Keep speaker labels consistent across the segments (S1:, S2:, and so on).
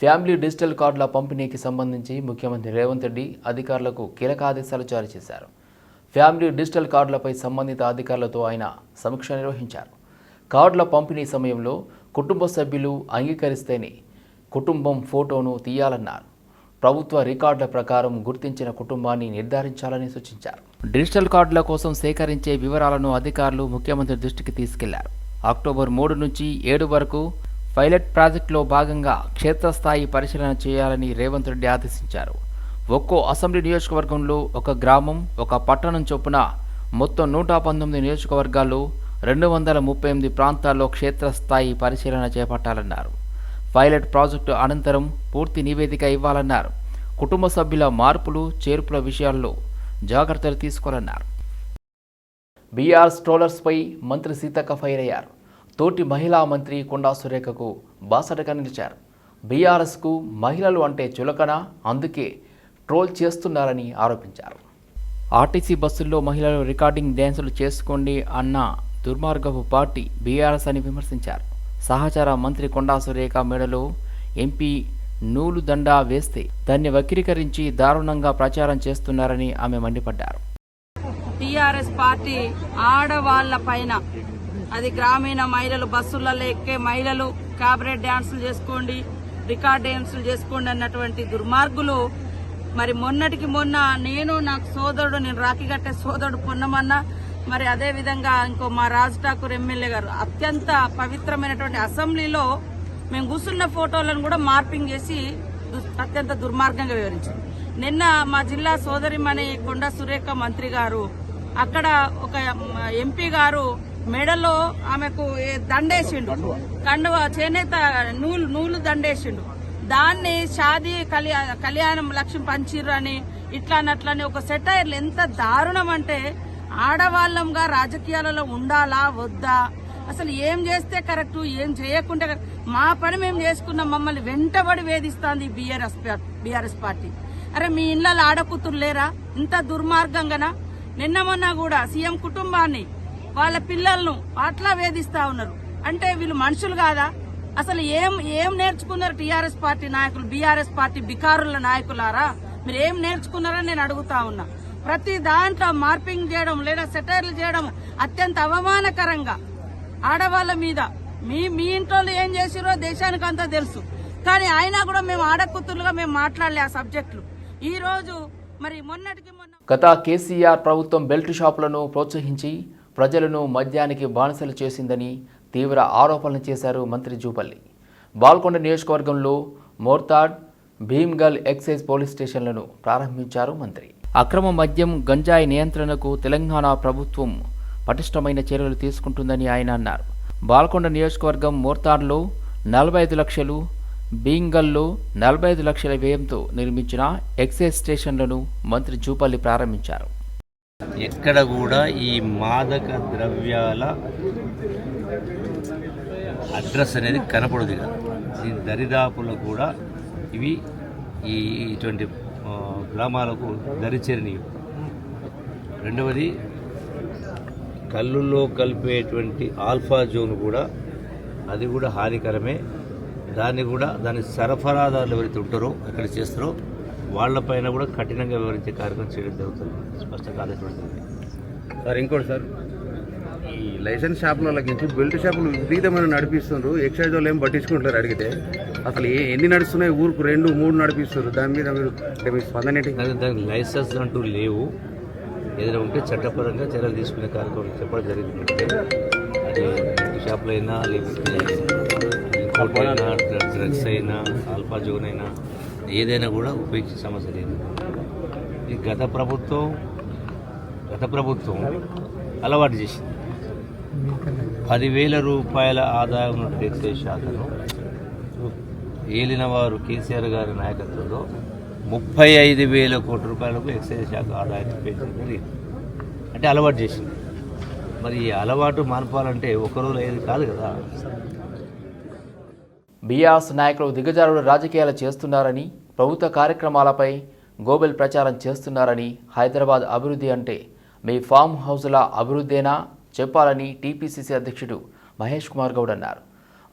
S1: Family digital కార్డుల పంపిణీకి సంబంధించి ముఖ్యమంత్రి రేవంత్ రెడ్డి అధికారులకు కీలక ఆదేశాలు జారీ చేశారు. ఫ్యామిలీ డిజిటల్ కార్డులపై సంబంధిత అధికారులతో ఆయన సమీక్ష నిర్వహించారు. కార్డుల పంపిణీ సమయంలో కుటుంబ సభ్యులు అంగీకరిస్తేనే కుటుంబం ఫోటోను తీయాలన్నారు. ప్రభుత్వ రికార్డుల ప్రకారం గుర్తించిన కుటుంబాన్ని నిర్ధారించాలని సూచించారు. డిజిటల్ కార్డుల కోసం సేకరించే వివరాలను అధికారులు ముఖ్యమంత్రి దృష్టికి తీసుకెళ్ళారు. అక్టోబర్ మూడు నుంచి ఏడు వరకు పైలట్ ప్రాజెక్టులో భాగంగా క్షేత్రస్థాయి పరిశీలన చేయాలని రేవంత్ రెడ్డి ఆదేశించారు. ఒక్కో అసెంబ్లీ నియోజకవర్గంలో ఒక గ్రామం ఒక పట్టణం చొప్పున మొత్తం నూట పంతొమ్మిది నియోజకవర్గాల్లో రెండు వందల ముప్పై ఎనిమిది ప్రాంతాల్లో క్షేత్రస్థాయి పరిశీలన చేపట్టాలన్నారు. పైలట్ ప్రాజెక్టు అనంతరం పూర్తి నివేదిక ఇవ్వాలన్నారు. కుటుంబ సభ్యుల మార్పులు చేర్పుల విషయాల్లో జాగ్రత్తలు తీసుకోవాలన్నారు. బీఆర్ స్ట్రోలర్స్పై మంత్రి సీతక్క ఫైర్ అయ్యారు. తోటి మహిళా మంత్రి కొండా సురేఖకు బాసటగా నిలిచారు. బీఆర్ఎస్కు మహిళలు అంటే చులకన అందుకే ట్రోల్ చేస్తున్నారని ఆరోపించారు. ఆర్టీసీ బస్సుల్లో మహిళలు రికార్డింగ్ డ్యాన్సులు చేసుకోండి అన్న దుర్మార్గపు పార్టీ బీఆర్ఎస్ అని విమర్శించారు. సహచార మంత్రి కొండా సురేఖ మెడలో ఎంపీ నూలు దండా వేస్తే దాన్ని వక్రీకరించి దారుణంగా ప్రచారం చేస్తున్నారని ఆమె మండిపడ్డారు.
S2: టీఆర్ఎస్ పార్టీ ఆడవాళ్ళ పైన అది గ్రామీణ మహిళలు బస్సులలో ఎక్కే మహిళలు క్యాబరెట్ డ్యాన్సులు చేసుకోండి రికార్డ్ డ్యాన్సులు చేసుకోండి అన్నటువంటి దుర్మార్గులు. మరి మొన్నటికి మొన్న నేను నాకు సోదరుడు నేను రాఖీ కట్టే సోదరుడు పొన్నమన్న మరి అదే విధంగా ఇంకో మా రాజ్ ఠాకూర్ ఎమ్మెల్యే గారు అత్యంత పవిత్రమైనటువంటి అసెంబ్లీలో మేము కూర్చున్న ఫోటోలను కూడా మార్పింగ్ చేసి అత్యంత దుర్మార్గంగా వివరించారు. నిన్న మా జిల్లా సోదరిమణి కొండ సురేఖ మంత్రి గారు అక్కడ ఒక ఎంపీ గారు మెడలో ఆమెకు దండేసిండు. కండువ. చేనేత నూలు నూలు దండేసిండు. దాన్ని షాదీ కళ్యా కళ్యాణం లక్ష్యం పంచిర్రు అని ఇట్లా అట్లని ఒక సెటైర్లు ఎంత దారుణం అంటే ఆడవాళ్ళంగా రాజకీయాలలో ఉండాలా వద్దా? అసలు ఏం చేస్తే కరెక్ట్ ఏం చేయకుంటే. మా పని మేము చేసుకున్నాం మమ్మల్ని వెంటబడి వేధిస్తాంది బీఆర్ఎస్ బీఆర్ఎస్ పార్టీ. అరే మీ ఇళ్ళలో ఆడకూతురు లేరా? ఇంత దుర్మార్గంగానా? నిన్న మొన్న కూడా సీఎం కుటుంబాన్ని వాళ్ళ పిల్లలను అట్లా వేధిస్తా ఉన్నారు. అంటే వీళ్ళు మనుషులు కాదా? అసలు ఏం ఏం నేర్చుకున్నారు టీఆర్ఎస్ పార్టీ నాయకులు బీఆర్ఎస్ పార్టీ బికారుల నాయకులారా? మీరు ఏం నేర్చుకున్నారని నేను అడుగుతా ఉన్నా. ప్రతి దాంట్లో మార్పింగ్ చేయడం లేదా సెటైర్లు చేయడం అత్యంత అవమానకరంగా ఆడవాళ్ళ మీద. మీ మీ ఇంట్లో ఏం చేసిరో దేశానికి అంతా తెలుసు. కానీ అయినా కూడా మేము ఆడకూతురుగా మేము మాట్లాడలే ఆ సబ్జెక్టులు. ఈ రోజు మరి మొన్నటికి మొన్న
S1: గత కేసీఆర్ ప్రభుత్వం బెల్ట్ షాపులను ప్రోత్సహించి ప్రజలను మద్యానికి బానిసలు చేసిందని తీవ్ర ఆరోపణలు చేశారు మంత్రి జూపల్లి. బాల్కొండ నియోజకవర్గంలో మోర్తాడ్ భీమ్గల్ ఎక్సైజ్ పోలీస్ స్టేషన్లను ప్రారంభించారు మంత్రి. అక్రమ మద్యం గంజాయి నియంత్రణకు తెలంగాణ ప్రభుత్వం పటిష్టమైన చర్యలు తీసుకుంటుందని ఆయన అన్నారు. బాల్కొండ నియోజకవర్గం మోర్తాడ్లో నలభై ఐదు లక్షలు బీంగల్లో నలభై ఐదు లక్షల వ్యయంతో నిర్మించిన ఎక్సైజ్ స్టేషన్లను మంత్రి జూపల్లి ప్రారంభించారు.
S3: ఎక్కడ కూడా ఈ మాదక ద్రవ్యాల అడ్రస్ అనేది కనపడదు ఇక. దీని దరిదాపులు కూడా ఇవి ఈ ఇటువంటి గ్రామాలకు దరిచేరినవి. రెండవది కళ్ళుల్లో కలిపేటువంటి ఆల్ఫా జోన్ కూడా అది కూడా హానికరమే. దాన్ని కూడా దాని సరఫరాదారులు ఎవరైతే ఉంటారో ఎక్కడ చేస్తారో వాళ్ళపైన కూడా కఠినంగా వివరించే కార్యక్రమం చేయడం జరుగుతుంది స్పష్టంగా ఆదేశపడుతుంది
S4: సార్ ఇంకోటి సార్ ఈ లైసెన్స్ షాపులకి నుంచి బెల్ట్ షాపులు విపరీతమైన నడిపిస్తున్నారు ఎక్సైజ్ వాళ్ళు ఏం పట్టించుకుంటారు అడిగితే అసలు ఏ ఎన్ని నడుస్తున్నాయి ఊరుకు రెండు మూడు నడిపిస్తారు దాని మీద మీరు అంటే మీ స్పందన
S3: దానికి లైసెన్స్ అంటూ లేవు ఏదైనా ఉంటే చట్టపరంగా చర్యలు తీసుకునే కార్యక్రమం చెప్పడం జరిగింది అది బెల్ట్ షాపులు అయినా లేకపోతే డ్రగ్స్ అయినా ఆల్ఫా జోన్ అయినా ఏదైనా కూడా ఉపయోగించే సమస్య లేదు. ఈ గత ప్రభుత్వం గత ప్రభుత్వం అలవాటు చేసింది. పదివేల రూపాయల ఆదాయం ఉన్న ఎక్సైజ్ శాఖను ఏలిన వారు కేసీఆర్ గారి నాయకత్వంలో ముప్పై ఐదు వేల కోట్ల రూపాయలకు ఎక్సైజ్ శాఖ ఆదాయాన్ని పెంచడం జరిగింది అంటే అలవాటు చేసింది. మరి ఈ అలవాటు మార్పాలంటే ఒక ఏది కాదు కదా.
S1: బీఆర్ఎస్ నాయకులు దిగజారుడు రాజకీయాలు చేస్తున్నారని ప్రభుత్వ కార్యక్రమాలపై గోబెల్ ప్రచారం చేస్తున్నారని హైదరాబాద్ అభివృద్ధి అంటే మీ ఫామ్ హౌస్ల అభివృద్ధేనా చెప్పాలని టీపీసీసీ అధ్యక్షుడు మహేష్ కుమార్ గౌడ్ అన్నారు.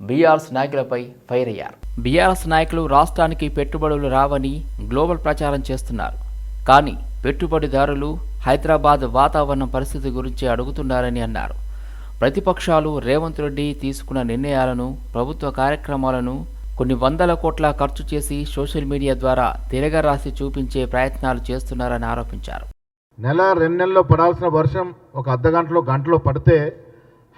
S1: బీఆర్ఎస్ నాయకులపై ఫైర్ అయ్యారు. బీఆర్ఎస్ నాయకులు రాష్ట్రానికి పెట్టుబడులు రావని గ్లోబల్ ప్రచారం చేస్తున్నారు. కానీ పెట్టుబడిదారులు హైదరాబాద్ వాతావరణ పరిస్థితి గురించి అడుగుతున్నారని అన్నారు. ప్రతిపక్షాలు రేవంత్ రెడ్డి తీసుకున్న నిర్ణయాలను ప్రభుత్వ కార్యక్రమాలను కొన్ని వందల కోట్ల ఖర్చు చేసి సోషల్ మీడియా ద్వారా తిరగరాసి చూపించే ప్రయత్నాలు చేస్తున్నారని ఆరోపించారు.
S5: నెల రెండు నెలల్లో పడాల్సిన వర్షం ఒక అర్ధ గంటలో గంటలో పడితే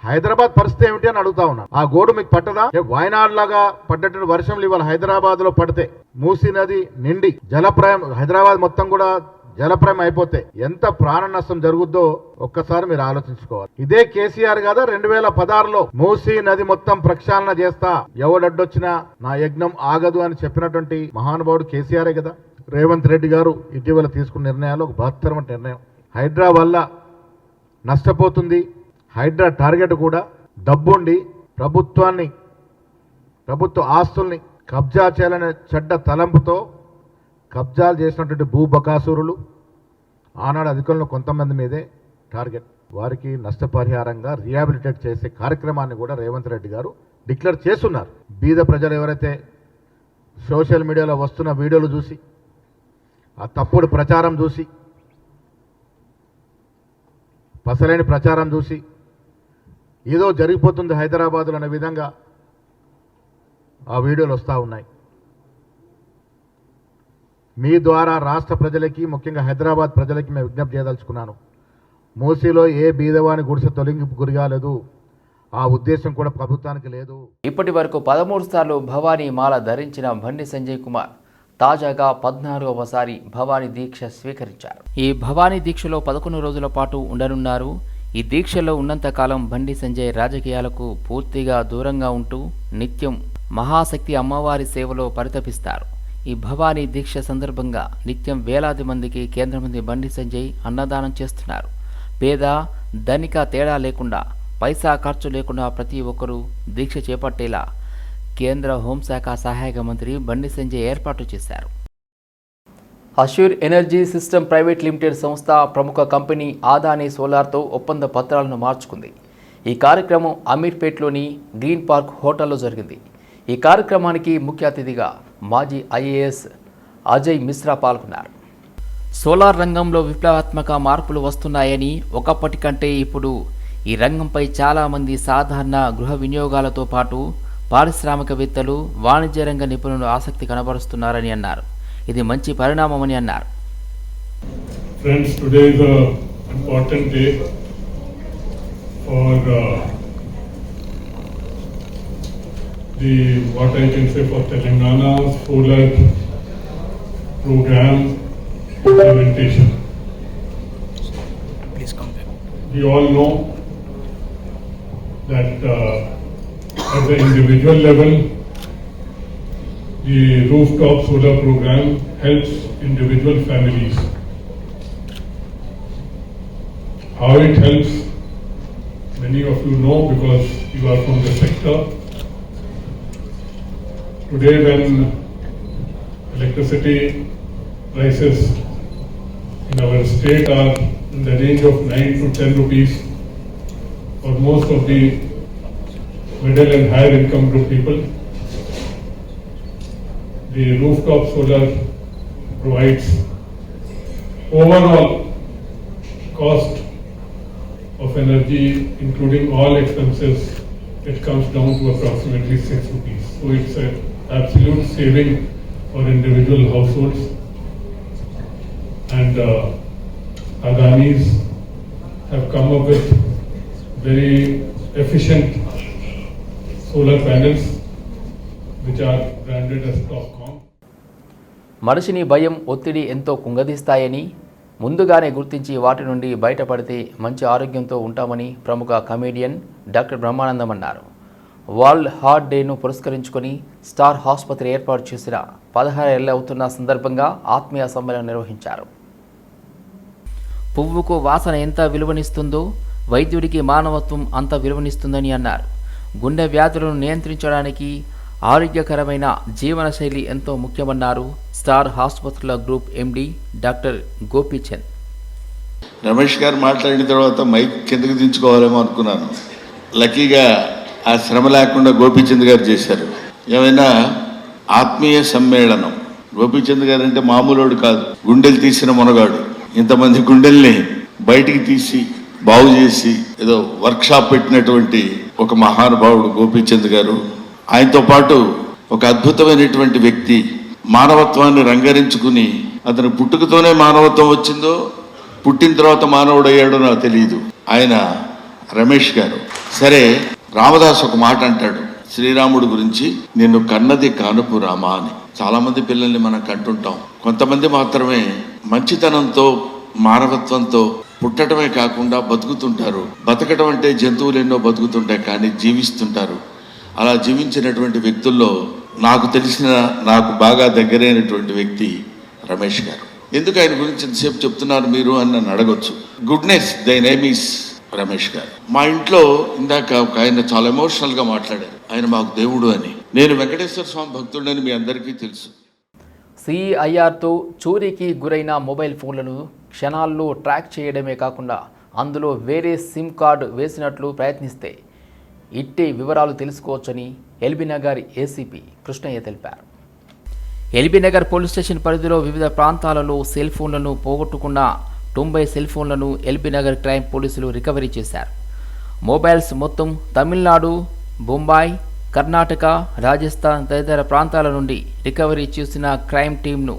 S5: హైదరాబాద్ పరిస్థితి ఏమిటి అని అడుగుతా ఉన్నా. ఆ గోడు మీకు పట్టదా? వాయనాడ్ లాగా పడ్డటువంటి వర్షంలు ఇవాళ హైదరాబాద్లో పడితే మూసీ నది నిండి జలప్రాయం హైదరాబాద్ మొత్తం కూడా జలప్రయం అయిపోతే ఎంత ప్రాణ నష్టం జరుగుద్దో ఒక్కసారి మీరు ఆలోచించుకోవాలి. ఇదే కేసీఆర్ కదా రెండు వేల పదహారులో మూసీ నది మొత్తం ప్రక్షాళన చేస్తా ఎవడడ్డొచ్చినా నా యజ్ఞం ఆగదు అని చెప్పినటువంటి మహానుభావుడు కేసీఆరే కదా. రేవంత్ రెడ్డి గారు ఇటీవల తీసుకున్న నిర్ణయాలు ఒక బహత్తరమైన నిర్ణయం. హైడ్రా వల్ల నష్టపోతుంది. హైడ్రా టార్గెట్ కూడా డబ్బుండి ప్రభుత్వాన్ని ప్రభుత్వ ఆస్తుల్ని కబ్జా చేయాలనే చెడ్డ తలంపుతో కబ్జాలు చేసినటువంటి భూ బకాసురులు ఆనాడు అధికారులు కొంతమంది మీదే టార్గెట్. వారికి నష్టపరిహారంగా రిహాబిలిటేట్ చేసే కార్యక్రమాన్ని కూడా రేవంత్ రెడ్డి గారు డిక్లేర్ చేస్తున్నారు. బీద ప్రజలు ఎవరైతే సోషల్ మీడియాలో వస్తున్న వీడియోలు చూసి ఆ తప్పుడు ప్రచారం చూసి పసలేని ప్రచారం చూసి ఏదో జరిగిపోతుంది హైదరాబాదులో అనే విధంగా ఆ వీడియోలు వస్తూ ఉన్నాయి. మీ ద్వారా రాష్ట్ర ప్రజలకి ముఖ్యంగా హైదరాబాద్ ప్రజలకి మేము విజ్ఞప్తి చేయదలుచుకున్నాను. మూసీలో ఏ బీదవాని గుడిసె తొలగింపు గురి కాలేదు. ఆ ఉద్దేశం కూడా ప్రభుత్వానికి లేదు.
S1: ఇప్పటి వరకు పదమూడు సార్లు భవానీ మాల ధరించిన బండి సంజయ్ కుమార్ తాజాగా పద్నాలుగవసారి భవానీ దీక్ష స్వీకరించారు. ఈ భవానీ దీక్షలో పదకొండు రోజుల పాటు ఉండనున్నారు. ఈ దీక్షలో ఉన్నంతకాలం బండి సంజయ్ రాజకీయాలకు పూర్తిగా దూరంగా ఉంటూ నిత్యం మహాశక్తి అమ్మవారి సేవలో పరితపిస్తారు. ఈ భవానీ దీక్ష సందర్భంగా నిత్యం వేలాది మందికి కేంద్ర మంత్రి బండి సంజయ్ అన్నదానం చేస్తున్నారు. పేద ధనిక తేడా లేకుండా పైసా ఖర్చు లేకుండా ప్రతి ఒక్కరూ దీక్ష చేపట్టేలా కేంద్ర హోంశాఖ సహాయక మంత్రి బండి సంజయ్ ఏర్పాటు చేశారు. Assure energy system private limited సంస్థ ప్రముఖ కంపెనీ ఆదాని సోలార్తో ఒప్పంద పత్రాలను మార్చుకుంది. ఈ కార్యక్రమం అమీర్పేట్లోని గ్రీన్ పార్క్ హోటల్లో జరిగింది. ఈ కార్యక్రమానికి ముఖ్య అతిథిగా మాజీ ఐఏఎస్ అజయ్ మిశ్రా పాల్గొన్నారు. సోలార్ రంగంలో విప్లవాత్మక మార్పులు వస్తున్నాయని ఒకప్పటి కంటే ఇప్పుడు ఈ రంగంపై చాలామంది సాధారణ గృహ వినియోగాలతో పాటు పారిశ్రామికవేత్తలు వాణిజ్య రంగ నిపుణులు ఆసక్తి కనబరుస్తున్నారని అన్నారు. ఇది మంచి పరిణామమని అన్నారు.
S6: Friends today is a important the, what I can say for Telangana's solar program implementation. Please come. We all know that uh, at the individual level, the rooftop solar program helps individual families. How it helps, many of you know because you are from the sector. Today when electricity prices in our state are in the range of 9 to 10 rupees for most of the middle and higher income group people, the rooftop solar provides overall cost of energy, including all expenses, it comes down to approximately six rupees. So it's an absolute saving for individual households. And uh, Adanis have come up with very efficient solar panels which are branded as Topcom.
S1: మనిషిని భయం ఒత్తిడి ఎంతో కుంగదీస్తాయని ముందుగానే గుర్తించి వాటి నుండి బయటపడితే మంచి ఆరోగ్యంతో ఉంటామని ప్రముఖ కమేడియన్ డాక్టర్ బ్రహ్మానందం అన్నారు వరల్డ్ హార్ట్ డేను పురస్కరించుకొని స్టార్ ఆసుపత్రి ఏర్పాటు చేసిన పదహారు ఏళ్ళు అవుతున్న సందర్భంగా ఆత్మీయ సమ్మేళనం నిర్వహించారు. పువ్వుకు వాసన ఎంత విలువనిస్తుందో వైద్యుడికి మానవత్వం అంత విలువనిస్తుందని అన్నారు. గుండె వ్యాధులను నియంత్రించడానికి ఆరోగ్యకరమైన జీవనశైలి ఎంతో ముఖ్యమన్నారు స్టార్ ఆసుపత్రుల group MD doctor Gopichand
S7: Ramesh garu మాట్లాడిన తర్వాత మైక్ కిందకి దించుకోవాలేమో అనుకున్నాను. లక్కీగా ఆ శ్రమ లేకుండా గోపీచంద్ గారు చేశారు. ఏమైనా ఆత్మీయ సమ్మేళనం? గోపీచంద్ గారు అంటే మామూలుడు కాదు. గుండెలు తీసిన మునగాడు. ఇంతమంది గుండెల్ని బయటికి తీసి బాగు చేసి ఏదో వర్క్షాప్ పెట్టినటువంటి ఒక మహానుభావుడు గోపీచంద్ గారు. ఆయనతో పాటు ఒక అద్భుతమైనటువంటి వ్యక్తి మానవత్వాన్ని రంగరించుకుని అతని పుట్టుకతోనే మానవత్వం వచ్చిందో పుట్టిన తర్వాత మానవుడయ్యాడో నాకు తెలియదు. ఆయన రమేష్ గారు. సరే రామదాస్ ఒక మాట అంటాడు శ్రీరాముడు గురించి నిన్ను కన్నది కానుపు రామా అని. చాలా మంది పిల్లల్ని మనం కంటుంటాం. కొంతమంది మాత్రమే మంచితనంతో మానవత్వంతో పుట్టడమే కాకుండా బతుకుతుంటారు. బతకడం అంటే జంతువులు ఎన్నో బతుకుతుంటాయి కానీ జీవిస్తుంటారు. అలా జీవించినటువంటి వ్యక్తుల్లో నాకు తెలిసిన నాకు బాగా దగ్గరైనటువంటి వ్యక్తి రమేష్ గారు. ఎందుకు ఆయన గురించి ఎంతసేపు చెప్తున్నారు మీరు అని నన్ను అడగొచ్చు. గుడ్నెస్ దై నేమ్ ఈస్ రమేష్ గారు. మా ఇంట్లో ఇందాక ఒక ఆయన చాలా ఎమోషనల్గా మాట్లాడారు. ఆయన మాకు దేవుడు అని. నేను వెంకటేశ్వర స్వామి భక్తుడని మీ అందరికీ తెలుసు.
S1: సిఐఆర్తో చోరీకి గురైన మొబైల్ ఫోన్లను క్షణాల్లో ట్రాక్ చేయడమే కాకుండా అందులో వేరే సిమ్ కార్డు వేసినట్లు ప్రయత్నిస్తే ఇట్టే వివరాలు తెలుసుకోవచ్చని ఎల్బీనగర్ ఏసీపీ కృష్ణయ్య తెలిపారు. ఎల్బీనగర్ పోలీస్ స్టేషన్ పరిధిలో వివిధ ప్రాంతాలలో సెల్ ఫోన్లను పోగొట్టుకున్న తొంభై సెల్ ఫోన్లను ఎల్బీనగర్ క్రైమ్ పోలీసులు రికవరీ చేశారు. మొబైల్స్ మొత్తం తమిళనాడు బొంబాయి కర్ణాటక రాజస్థాన్ తదితర ప్రాంతాల నుండి రికవరీ చేసిన క్రైమ్ టీంను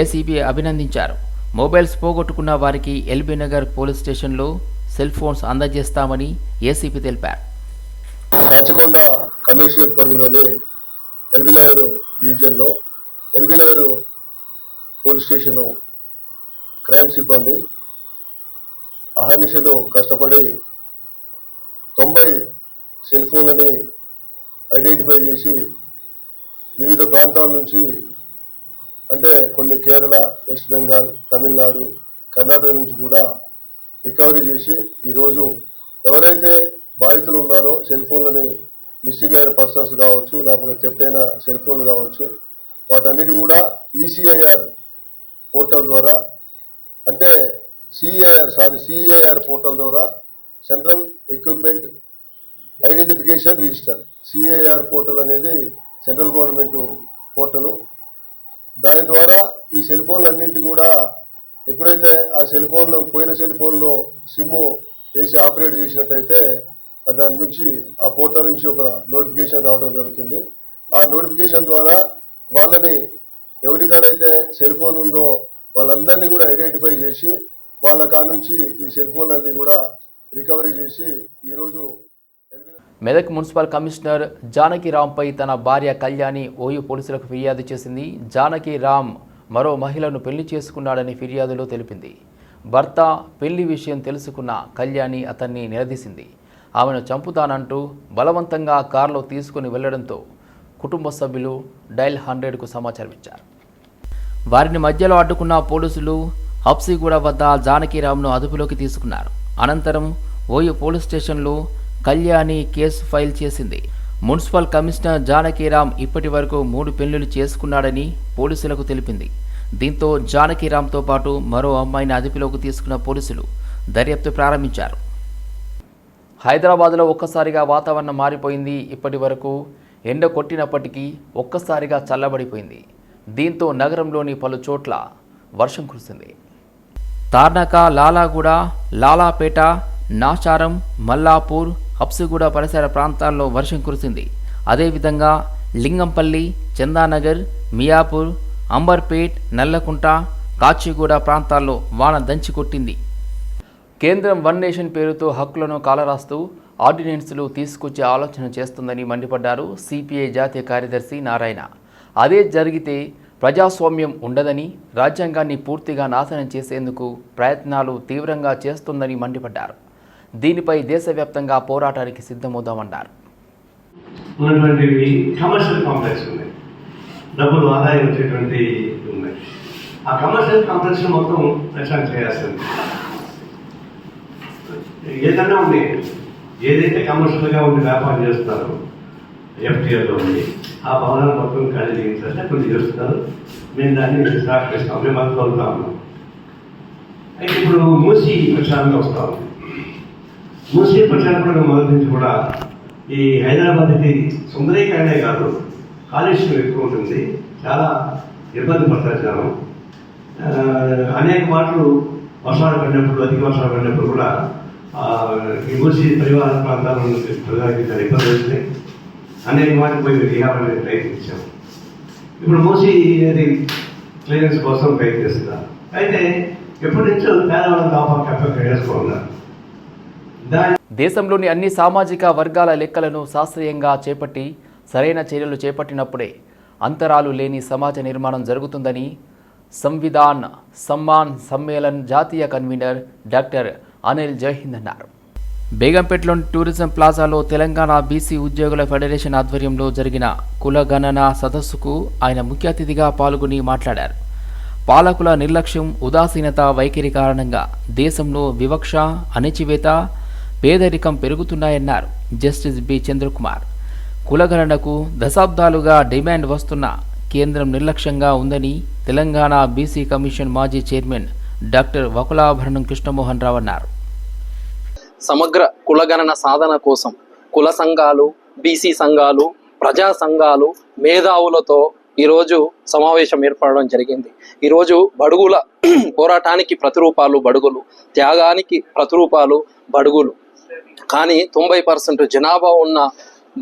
S1: ఏసీబీ అభినందించారు. మొబైల్స్ పోగొట్టుకున్న వారికి ఎల్బీనగర్ పోలీస్ స్టేషన్లో సెల్ ఫోన్స్ అందజేస్తామని ఏసీపీ తెలిపారు.
S8: కమిషనరేట్ పరిధిలోని ఎల్బీనగర్ డివిజన్లో ఎల్బీనగర్ పోలీస్ స్టేషన్ క్రైమ్ సిబ్బంది అహర్నిశలు కష్టపడి తొంభై సెల్ ఫోన్లని ఐడెంటిఫై చేసి వివిధ ప్రాంతాల నుంచి అంటే కొన్ని కేరళ వెస్ట్ బెంగాల్ తమిళనాడు కర్ణాటక నుంచి కూడా రికవరీ చేసి ఈరోజు ఎవరైతే బాధితులు ఉన్నారో సెల్ ఫోన్లని మిస్సింగ్ అయిన పర్సన్స్ కావచ్చు లేకపోతే థెఫ్ట్ సెల్ ఫోన్లు కావచ్చు వాటన్నిటి కూడా ఈసీఐఆర్ పోర్టల్ ద్వారా అంటే సిఐఆర్ సారీ సిఐఆర్ పోర్టల్ ద్వారా central equipment identification register CIR portal అనేది సెంట్రల్ గవర్నమెంట్ పోర్టలు దాని ద్వారా ఈ సెల్ ఫోన్లన్నింటి కూడా ఎప్పుడైతే ఆ సెల్ ఫోన్లో పోయిన సెల్ ఫోన్లో సిమ్ వేసి ఆపరేట్ చేసినట్టయితే దాని నుంచి ఆ పోర్టల్ నుంచి ఒక నోటిఫికేషన్ రావడం జరుగుతుంది. ఆ నోటిఫికేషన్ ద్వారా వాళ్ళని ఎవరికాడైతే సెల్ ఫోన్ ఉందో వాళ్ళందరినీ కూడా ఐడెంటిఫై చేసి వాళ్ళ కాడ నుంచి ఈ సెల్ ఫోన్లన్నీ కూడా రికవరీ చేసి ఈరోజు
S1: మెదక్ మున్సిపల్ కమిషనర్ జానకి రాంపై తన భార్య కళ్యాణి ఓయూ పోలీసులకు ఫిర్యాదు చేసింది. జానకి రామ్ మరో మహిళను పెళ్ళి చేసుకున్నాడని ఫిర్యాదులో తెలిపింది. భర్త పెళ్ళి విషయం తెలుసుకున్న కళ్యాణి అతన్ని నిలదీసింది. ఆమెను చంపుతానంటూ బలవంతంగా కారులో తీసుకుని వెళ్ళడంతో కుటుంబ సభ్యులు డైల్ హండ్రెడ్కు సమాచారం ఇచ్చారు వారిని మధ్యలో అడ్డుకున్న పోలీసులు హబ్సిగూడ వద్ద జానకిరామ్ను అదుపులోకి తీసుకున్నారు. అనంతరం ఓయూ పోలీస్ స్టేషన్లో కళ్యాణి కేసు ఫైల్ చేసింది. మున్సిపల్ కమిషనర్ జానకిరామ్ ఇప్పటి వరకు మూడు పెళ్ళిళ్ళు చేసుకున్నాడని పోలీసులకు తెలిపింది. దీంతో జానకిరామ్తో పాటు మరో అమ్మాయిని అదుపులోకి తీసుకున్న పోలీసులు దర్యాప్తు ప్రారంభించారు. హైదరాబాద్లో ఒక్కసారిగా వాతావరణం మారిపోయింది. ఇప్పటి వరకు ఎండ కొట్టినప్పటికీ ఒక్కసారిగా చల్లబడిపోయింది. దీంతో నగరంలోని పలు చోట్ల వర్షం కురిసింది. తార్నాక లాలాగూడ లాలాపేట నాచారం మల్లాపూర్ హబ్సిగూడ పరిసర ప్రాంతాల్లో వర్షం కురిసింది. అదేవిధంగా లింగంపల్లి చందానగర్ మియాపూర్ అంబర్పేట్ నల్లకుంట కాచిగూడ ప్రాంతాల్లో వాన దంచి కొట్టింది. కేంద్రం వన్ నేషన్ పేరుతో హక్కులను కాలరాస్తూ ఆర్డినెన్స్లు తీసుకొచ్చే ఆలోచన చేస్తుందని మండిపడ్డారు సిపిఐ జాతీయ కార్యదర్శి నారాయణ. అదే జరిగితే ప్రజాస్వామ్యం ఉండదని రాజ్యాంగాన్ని పూర్తిగా నాశనం చేసేందుకు ప్రయత్నాలు తీవ్రంగా చేస్తుందని మండిపడ్డారు. దీనిపై దేశవ్యాప్తంగా పోరాటానికి సిద్ధమవుదామన్నారు.
S9: కమర్షియల్ కాంప్లెక్స్ ఉన్నాయి. డబ్బులు ఆదాయం వచ్చేటువంటి ఉన్నాయి. ఆ కమర్షియల్ కాంప్లెక్స్ మొత్తం ప్రశాంత్ చేయాల్సింది. ఏదైనా ఉన్నాయి ఏదైతే కమర్షియల్గా ఉండి వ్యాపారం చేస్తున్నారో ఎఫ్టీఎల్లో ఉంది ఆ భవనాలు మొత్తం ఖాళీ చేయించాలంటే కొన్ని చేస్తున్నారు మేము దాన్ని సహకరిస్తాం మేము అది కోరుతా ఉన్నాం అయితే ఇప్పుడు మూసి ప్రచారంలో వస్తాం మూసి ప్రచారం కూడా మొదటి నుంచి కూడా ఈ హైదరాబాద్కి సుందరీకరణే కాదు కాలుష్యం ఎక్కువ ఉంటుంది. చాలా ఇబ్బంది పడతారు జనం. అనేక మాటలు వర్షాలు పడినప్పుడు అధిక వర్షాలు పడినప్పుడు కూడా ఈ మూసి పరివార ప్రాంతాల నుంచి ప్రజలకి చాలా ఇబ్బంది వచ్చినాయి అనేక మాటలు పోయి రీహాబిలిటేట్ ప్రయత్నించాం. ఇప్పుడు మూసి అది క్లియరెన్స్ కోసం ప్రయత్నిస్తున్నారు అయితే ఎప్పటి నుంచో పేదవాళ్ళ కాపాడు కప్ప వేసుకోవాలి
S1: దేశంలోని అన్ని సామాజిక వర్గాల లెక్కలను శాస్త్రీయంగా చేపట్టి సరైన చర్యలు చేపట్టినప్పుడే అంతరాలు లేని సమాజ నిర్మాణం జరుగుతుందని సంవిధాన్ సమ్మాన్ సమ్మేళన్ జాతీయ కన్వీనర్ డాక్టర్ అనిల్ జైహింద్ అన్నారు. బేగంపేటలోని టూరిజం ప్లాజాలో తెలంగాణ బీసీ ఉద్యోగుల ఫెడరేషన్ ఆధ్వర్యంలో జరిగిన కులగణన సదస్సుకు ఆయన ముఖ్య అతిథిగా పాల్గొని మాట్లాడారు. పాలకుల నిర్లక్ష్యం ఉదాసీనత వైఖరి కారణంగా దేశంలో వివక్ష అణిచివేత పేదరికం పెరుగుతున్నాయన్నారు జస్టిస్ బి. చంద్రకుమార్. కులగణనకు దశాబ్దాలుగా డిమాండ్ వస్తున్న కేంద్రం నిర్లక్ష్యంగా ఉందని తెలంగాణ బీసీ కమిషన్ మాజీ చైర్మన్ డాక్టర్ వకులాభరణం కృష్ణమోహన్ రావు అన్నారు.
S10: సమగ్ర కులగణన సాధన కోసం కుల సంఘాలు బీసీ సంఘాలు ప్రజా సంఘాలు మేధావులతో ఈరోజు సమావేశం ఏర్పడడం జరిగింది. ఈరోజు బడుగుల పోరాటానికి ప్రతిరూపాలు బడుగులు త్యాగానికి ప్రతిరూపాలు బడుగులు. కానీ తొంభై పర్సెంట్ జనాభా ఉన్న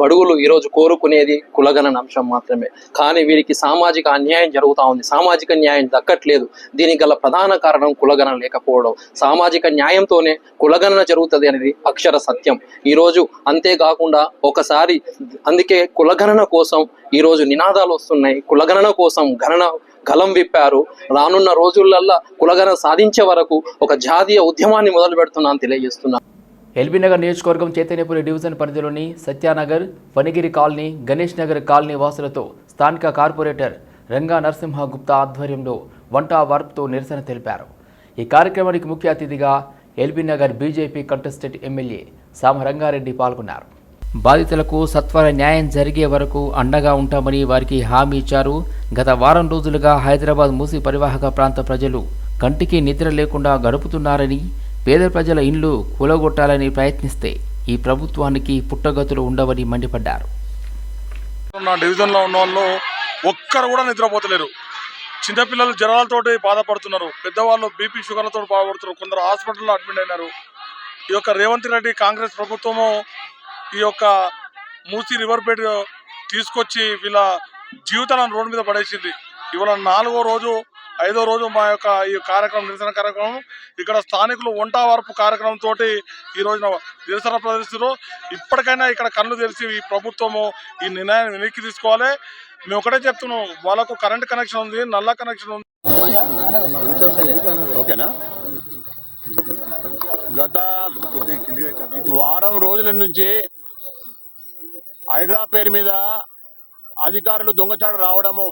S10: బడుగులు ఈరోజు కోరుకునేది కులగణన అంశం మాత్రమే. కానీ వీరికి సామాజిక అన్యాయం జరుగుతూ ఉంది. సామాజిక న్యాయం దక్కట్లేదు. దీనికి గల ప్రధాన కారణం కులగణన లేకపోవడం. సామాజిక న్యాయంతోనే కులగణన జరుగుతుంది అనేది అక్షర సత్యం. ఈరోజు అంతేకాకుండా ఒకసారి అందుకే కులగణన కోసం ఈరోజు నినాదాలు వస్తున్నాయి. కులగణన కోసం గణన గలం విప్పారు. రానున్న రోజులల్లా కులగణన సాధించే వరకు ఒక జాతీయ ఉద్యమాన్ని మొదలు పెడుతున్నాను తెలియజేస్తున్నాను
S1: ఎల్బీనగర్ నియోజకవర్గం చైతన్యపురి డివిజన్ పరిధిలోని సత్యానగర్ వనిగిరి కాలనీ గణేష్ నగర్ కాలనీ వాసులతో స్థానిక కార్పొరేటర్ రంగా నరసింహ గుప్తా ఆధ్వర్యంలో వంట వార్పుతో నిరసన తెలిపారు. ఈ కార్యక్రమానికి ముఖ్య అతిథిగా ఎల్బీనగర్ బీజేపీ కంటెస్టెంట్ ఎమ్మెల్యే సామ రంగారెడ్డి పాల్గొన్నారు. బాధితులకు సత్వర న్యాయం జరిగే వరకు అండగా ఉంటామని వారికి హామీ ఇచ్చారు. గత వారం రోజులుగా హైదరాబాద్ మూసి పరివాహక ప్రాంత ప్రజలు కంటికి నిద్ర లేకుండా గడుపుతున్నారని పేద ప్రజల ఇండ్లు కూలగొట్టాలని ప్రయత్నిస్తే ఈ ప్రభుత్వానికి పుట్టగతులు ఉండవని మండిపడ్డారు.
S11: నా డివిజన్లో ఉన్న వాళ్ళు ఒక్కరు కూడా నిద్రపోతలేరు. చిన్నపిల్లలు జ్వరాలతోటి బాధపడుతున్నారు. పెద్దవాళ్ళు బీపీ షుగర్లతో బాధపడుతున్నారు. కొందరు హాస్పిటల్లో అడ్మిట్ అయినారు. ఈ యొక్క రేవంత్ రెడ్డి కాంగ్రెస్ ప్రభుత్వము ఈ యొక్క మూసి రివర్ బెడ్ తీసుకొచ్చి వీళ్ళ జీవితాలను రోడ్డు మీద పడేసింది. ఇవాళ నాలుగో రోజు ఐదో రోజు మా యొక్క ఈ కార్యక్రమం నిరసన కార్యక్రమం. ఇక్కడ స్థానికులు వంట వరపు కార్యక్రమం తోటి ఈ రోజున నిరసన ప్రదర్శిస్తారు ఇప్పటికైనా ఇక్కడ కళ్ళు తెరిచి ఈ ప్రభుత్వము ఈ నిర్ణయాన్ని వెనక్కి తీసుకోవాలి. మేము ఒకటే చెప్తున్నాం వాళ్ళకు కరెంట్ కనెక్షన్ ఉంది నల్ల కనెక్షన్ ఉంది.
S12: ఓకేనా? గత వారం రోజుల నుంచి హైడ్రా పేరు మీద అధికారులు దొంగచాటు రావడము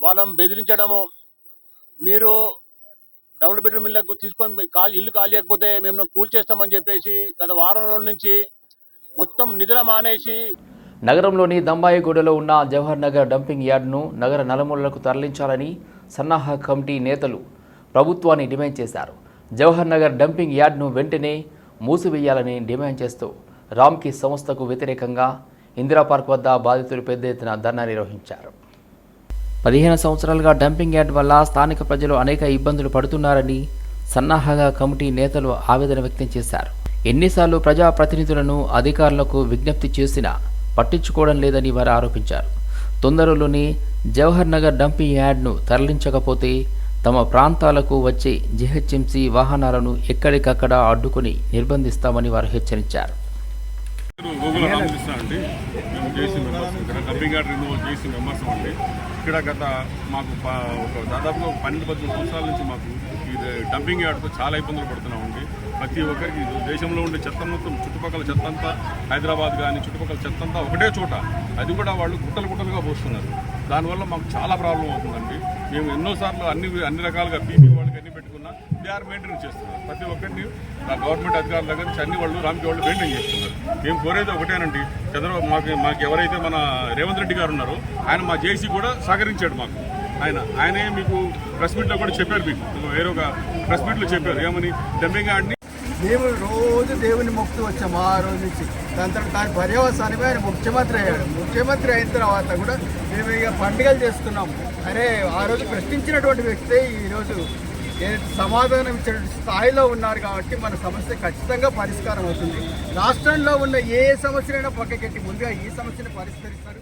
S12: వాళ్ళని బెదిరించడము మీరు డబుల్ బెడ్రూమ్ ఇళ్ళకు తీసుకొని కాల్ ఇల్లు కాల్ చేయకపోతే మేము కూల్ చేస్తామని చెప్పేసి గత వారం రోజుల నుంచి మొత్తం నిద్ర మానేసి
S1: నగరంలోని దంబాయిగూడలో ఉన్న జవహర్ నగర్ డంపింగ్ యార్డ్ను నగర నలుమూలలకు తరలించాలని సన్నాహ కమిటీ నేతలు ప్రభుత్వాన్ని డిమాండ్ చేశారు. జవహర్ నగర్ డంపింగ్ యార్డ్ను వెంటనే మూసివేయాలని డిమాండ్ చేస్తూ రామ్కి సంస్థకు వ్యతిరేకంగా ఇందిరా పార్క్ వద్ద బాధితులు పెద్ద ఎత్తున ధర్నా నిర్వహించారు. పదిహేను సంవత్సరాలుగా డంపింగ్ యార్డ్ వల్ల స్థానిక ప్రజలు అనేక ఇబ్బందులు పడుతున్నారని సన్నాహగా కమిటీ నేతలు ఆవేదన వ్యక్తం చేశారు. ఎన్నిసార్లు ప్రజాప్రతినిధులను అధికారులకు విజ్ఞప్తి చేసినా పట్టించుకోవడం లేదని వారు ఆరోపించారు. తొందరలోని జవహర్ నగర్ డంపింగ్ యార్డ్ను తరలించకపోతే తమ ప్రాంతాలకు వచ్చే జిహెచ్ఎంసీ వాహనాలను ఎక్కడికక్కడ అడ్డుకుని నిర్బంధిస్తామని వారు హెచ్చరించారు.
S11: జేసీ మెంబర్స్ ఇక్కడ dumping yard renewal JC members అండి ఇక్కడ గత మాకు ప- ఒక దాదాపుగా ఒక పన్నెండు పద్దెనిమిది సంవత్సరాల నుంచి మాకు ఈ డంపింగ్ యార్డ్తో చాలా ఇబ్బందులు పడుతున్నామండి ప్రతి ఒక్కరికి ఇది దేశంలో ఉండే చెత్త మొత్తం చుట్టుపక్కల చెత్త అంతా హైదరాబాద్ కానీ చుట్టుపక్కల చెత్త అంతా ఒకటే చోట. అది కూడా వాళ్ళు గుట్టలు గుట్టలుగా పోస్తున్నారు. దానివల్ల మాకు చాలా ప్రాబ్లం అవుతుందండి. మేము ఎన్నోసార్లు అన్ని అన్ని రకాలుగా బీపీ వాళ్ళకి అన్ని పెట్టి దే ఆర్ మెయింటైన్ చేస్తున్నారు. ప్రతి ఒక్కరిని ఆ గవర్నమెంట్ అధికారుల దగ్గర నుంచి అన్ని వాళ్ళు రామ్కి వాళ్ళు మెయింటైన్ చేస్తున్నారు. మేము కోరేది ఒకటేనండి. చంద్రబాబు మాకు మాకు ఎవరైతే మన రేవంత్ రెడ్డి గారు ఉన్నారో ఆయన మా జేసీ కూడా సహకరించాడు మాకు. ఆయన ఆయనే మీకు ప్రెస్ మీట్లో కూడా చెప్పారు మీకు. వేరే ఒక ప్రెస్ మీట్లో చెప్పారు ఏమని? డంపింగ్ దేవుడు
S13: మేము రోజు దేవుని మొక్కుతూ వచ్చాము ఆ రోజు నుంచి. దాని తర్వాత దాని పర్యవసానమే ఆయన ముఖ్యమంత్రి అయ్యాడు. ముఖ్యమంత్రి అయిన తర్వాత కూడా మేము ఇక పండుగలు చేస్తున్నాం. అరే ఆ రోజు ప్రశ్నించినటువంటి వ్యక్తే ఈరోజు సమాధానం ఇచ్చే స్థాయిలో ఉన్నారు కాబట్టి మన సమస్య ఖచ్చితంగా పరిష్కారం అవుతుంది. రాష్ట్రంలో ఉన్న ఏ సమస్యనైనా పక్కకెట్టి ముందుగా ఈ సమస్యను పరిష్కరిస్తారు.